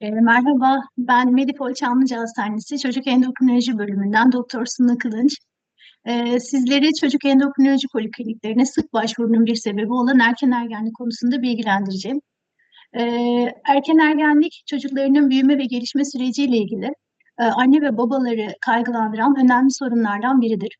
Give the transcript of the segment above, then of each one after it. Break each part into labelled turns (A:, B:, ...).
A: E, merhaba, ben Medipol Çamlıca Hastanesi Çocuk Endokrinoloji Bölümünden Doktor Suna Kılınç. E, sizleri çocuk endokrinoloji polikliniklerine sık başvurunun bir sebebi olan erken ergenlik konusunda bilgilendireceğim. E, erken ergenlik çocuklarının büyüme ve gelişme süreciyle ilgili e, anne ve babaları kaygılandıran önemli sorunlardan biridir.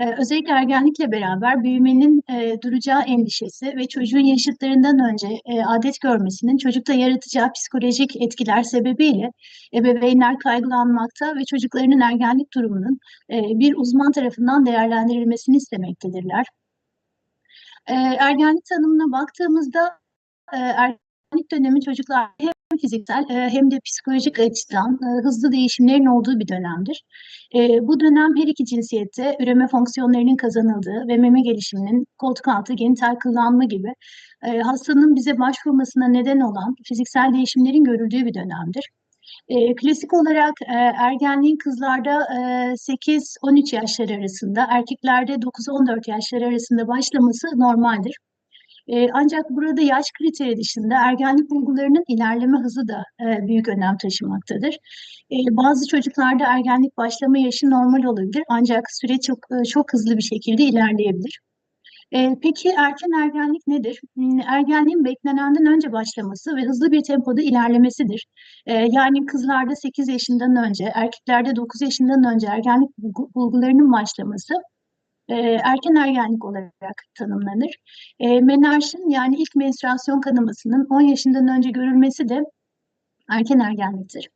A: Ee, özellikle ergenlikle beraber büyümenin e, duracağı endişesi ve çocuğun yaşıtlarından önce e, adet görmesinin çocukta yaratacağı psikolojik etkiler sebebiyle ebeveynler kaygılanmakta ve çocuklarının ergenlik durumunun e, bir uzman tarafından değerlendirilmesini istemektedirler. E, ergenlik tanımına baktığımızda e, ergenlik dönemi çocuklar hem fiziksel e, hem de psikolojik açıdan e, hızlı değişimlerin olduğu bir dönemdir. E, bu dönem her iki cinsiyette üreme fonksiyonlarının kazanıldığı ve meme gelişiminin koltuk altı genital kıllanma gibi hastanın bize başvurmasına neden olan fiziksel değişimlerin görüldüğü bir dönemdir. Klasik olarak ergenliğin kızlarda e, 8-13 yaşları arasında, erkeklerde 9-14 yaşları arasında başlaması normaldir. E, ancak burada yaş kriteri dışında ergenlik bulgularının ilerleme hızı da e, büyük önem taşımaktadır. E, bazı çocuklarda ergenlik başlama yaşı normal olabilir ancak süreç çok, e, çok hızlı bir şekilde ilerleyebilir. E, peki erken ergenlik nedir? Hmm, ergenliğin beklenenden önce başlaması ve hızlı bir tempoda ilerlemesidir. Yani kızlarda 8 yaşından önce, erkeklerde 9 yaşından önce ergenlik bulgularının başlaması e, erken ergenlik olarak tanımlanır. E, menarşın yani ilk menstruasyon kanamasının 10 yaşından önce görülmesi de erken ergenliktir.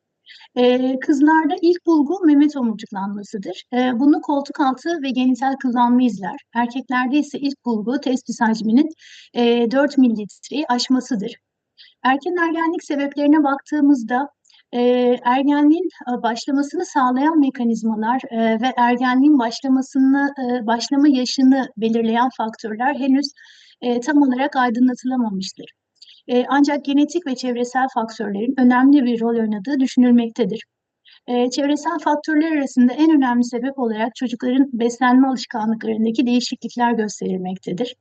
A: Ee, kızlarda ilk bulgu meme tomurcuklanmasıdır. Ee, bunu koltuk altı ve genital kıllanma izler. Erkeklerde ise ilk bulgu testis hacminin e, 4 mililitreyi aşmasıdır. Erken ergenlik sebeplerine baktığımızda e, ergenliğin e, başlamasını sağlayan mekanizmalar e, ve ergenliğin başlamasını e, başlama yaşını belirleyen faktörler henüz tam olarak aydınlatılamamıştır. Ancak genetik ve çevresel faktörlerin önemli bir rol oynadığı düşünülmektedir. E, çevresel faktörler arasında en önemli sebep olarak çocukların beslenme alışkanlıklarındaki değişiklikler gösterilmektedir.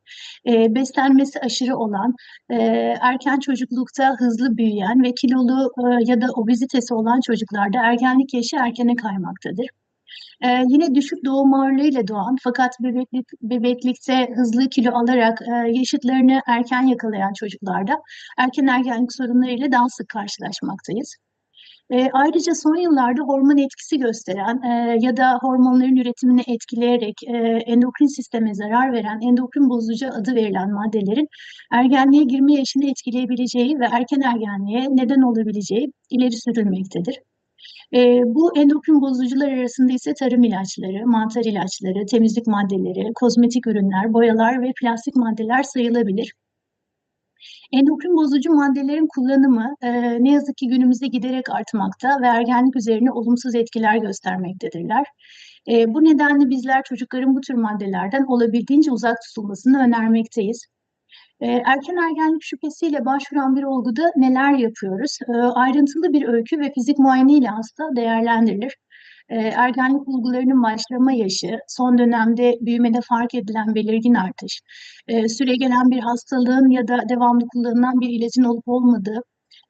A: E, beslenmesi aşırı olan, e, erken çocuklukta hızlı büyüyen ve kilolu e, ya da obezitesi olan çocuklarda ergenlik yaşı erkene kaymaktadır. Ee, yine düşük doğum ağırlığıyla doğan fakat bebeklik, bebeklikte hızlı kilo alarak e, yaşıtlarını erken yakalayan çocuklarda erken ergenlik sorunlarıyla daha sık karşılaşmaktayız. E, ayrıca son yıllarda hormon etkisi gösteren e, ya da hormonların üretimini etkileyerek e, endokrin sisteme zarar veren endokrin bozucu adı verilen maddelerin ergenliğe girme yaşını etkileyebileceği ve erken ergenliğe neden olabileceği ileri sürülmektedir. E, bu endokrin bozucular arasında ise tarım ilaçları, mantar ilaçları, temizlik maddeleri, kozmetik ürünler, boyalar ve plastik maddeler sayılabilir. Endokrin bozucu maddelerin kullanımı e, ne yazık ki günümüzde giderek artmakta ve ergenlik üzerine olumsuz etkiler göstermektedirler. E, bu nedenle bizler çocukların bu tür maddelerden olabildiğince uzak tutulmasını önermekteyiz. E, erken ergenlik şüphesiyle başvuran bir olguda neler yapıyoruz? E, ayrıntılı bir öykü ve fizik muayene ile hasta değerlendirilir. E, ergenlik bulgularının başlama yaşı, son dönemde büyümede fark edilen belirgin artış, e, süre gelen bir hastalığın ya da devamlı kullanılan bir ilacın olup olmadığı,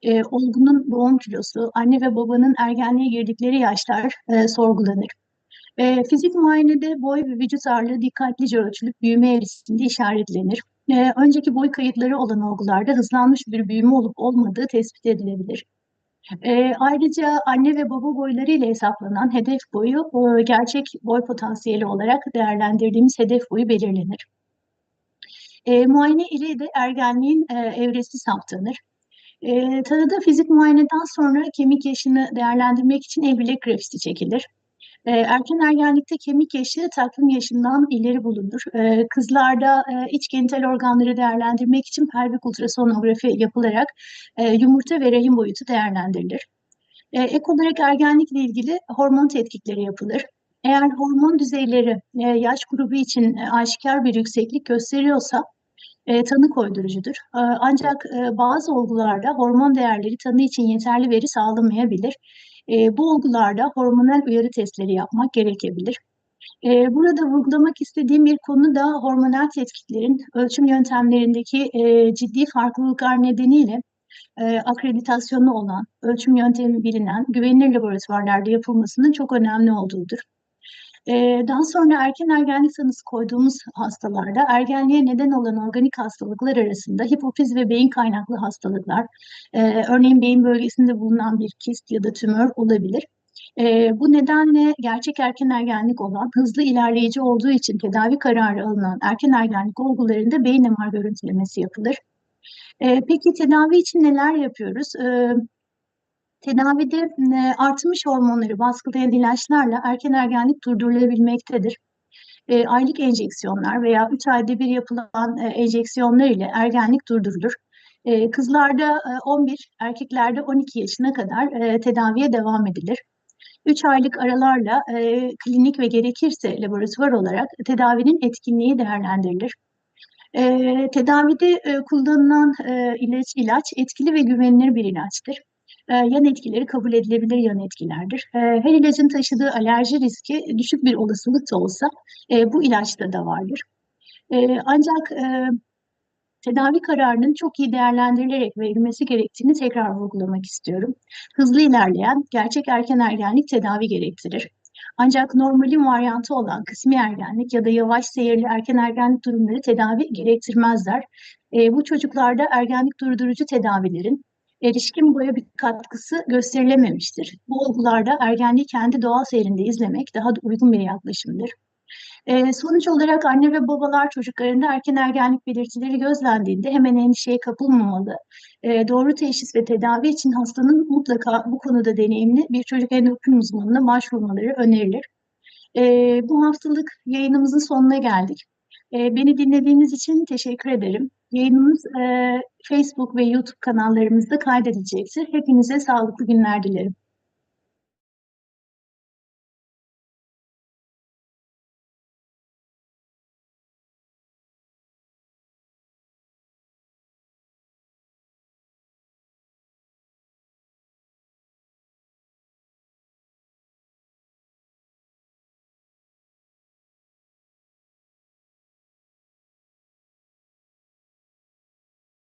A: e, olgunun doğum kilosu, anne ve babanın ergenliğe girdikleri yaşlar e, sorgulanır. Fizik muayenede boy ve vücut ağırlığı dikkatlice ölçülüp büyüme eğrisinde işaretlenir. Önceki boy kayıtları olan olgularda hızlanmış bir büyüme olup olmadığı tespit edilebilir. E, ayrıca anne ve baba boyları ile hesaplanan hedef boyu e, gerçek boy potansiyeli olarak değerlendirdiğimiz hedef boyu belirlenir. E, muayene ile de ergenliğin e, evresi saptanır. E, tanıda fizik muayeneden sonra kemik yaşını değerlendirmek için el bilek grafisi çekilir. E, erken ergenlikte kemik yaşı takvim yaşından ileri bulunur. E, kızlarda e, iç genital organları değerlendirmek için pelvik ultrasonografi yapılarak e, yumurta ve rahim boyutu değerlendirilir. E, ek olarak ergenlikle ilgili hormon tetkikleri yapılır. Eğer hormon düzeyleri e, yaş grubu için e, aşikar bir yükseklik gösteriyorsa e, tanı koydurucudur. E, ancak e, bazı olgularda hormon değerleri tanı için yeterli veri sağlamayabilir. E, bu olgularda hormonal uyarı testleri yapmak gerekebilir. E, burada vurgulamak istediğim bir konu da hormonal tetkiklerin ölçüm yöntemlerindeki e, ciddi farklılıklar nedeniyle e, akreditasyonu olan, ölçüm yöntemi bilinen, güvenilir laboratuvarlarda yapılmasının çok önemli olduğudur. E, daha sonra erken ergenlik tanısı koyduğumuz hastalarda ergenliğe neden olan organik hastalıklar arasında hipofiz ve beyin kaynaklı hastalıklar, e, örneğin beyin bölgesinde bulunan bir kist ya da tümör olabilir. E, bu nedenle gerçek erken ergenlik olan hızlı ilerleyici olduğu için tedavi kararı alınan erken ergenlik olgularında beyin MR görüntülemesi yapılır. E, peki tedavi için neler yapıyoruz? E, tedavide e, artmış hormonları baskılayan ilaçlarla erken ergenlik durdurulabilmektedir. E, aylık enjeksiyonlar veya 3 ayda bir yapılan e, enjeksiyonlar ile ergenlik durdurulur. E, kızlarda e, 11, erkeklerde 12 yaşına kadar e, tedaviye devam edilir. 3 aylık aralarla e, klinik ve gerekirse laboratuvar olarak tedavinin etkinliği değerlendirilir. E, tedavide e, kullanılan e, ilaç, ilaç etkili ve güvenilir bir ilaçtır. E, yan etkileri kabul edilebilir yan etkilerdir. E, her ilacın taşıdığı alerji riski düşük bir olasılık da olsa e, bu ilaçta da vardır. E, ancak e, tedavi kararının çok iyi değerlendirilerek verilmesi gerektiğini tekrar vurgulamak istiyorum. Hızlı ilerleyen gerçek erken ergenlik tedavi gerektirir. Ancak normalin varyantı olan kısmi ergenlik ya da yavaş seyirli erken ergenlik durumları tedavi gerektirmezler. E, bu çocuklarda ergenlik durdurucu tedavilerin erişkin boya bir katkısı gösterilememiştir. Bu olgularda ergenliği kendi doğal seyrinde izlemek daha da uygun bir yaklaşımdır. E, sonuç olarak anne ve babalar çocuklarında erken ergenlik belirtileri gözlendiğinde hemen endişeye kapılmamalı. E, doğru teşhis ve tedavi için hastanın mutlaka bu konuda deneyimli bir çocuk endokrin uzmanına başvurmaları önerilir. E, bu haftalık yayınımızın sonuna geldik. E, beni dinlediğiniz için teşekkür ederim. Yayınımız e, Facebook ve YouTube kanallarımızda kaydedilecektir. Hepinize sağlıklı günler dilerim.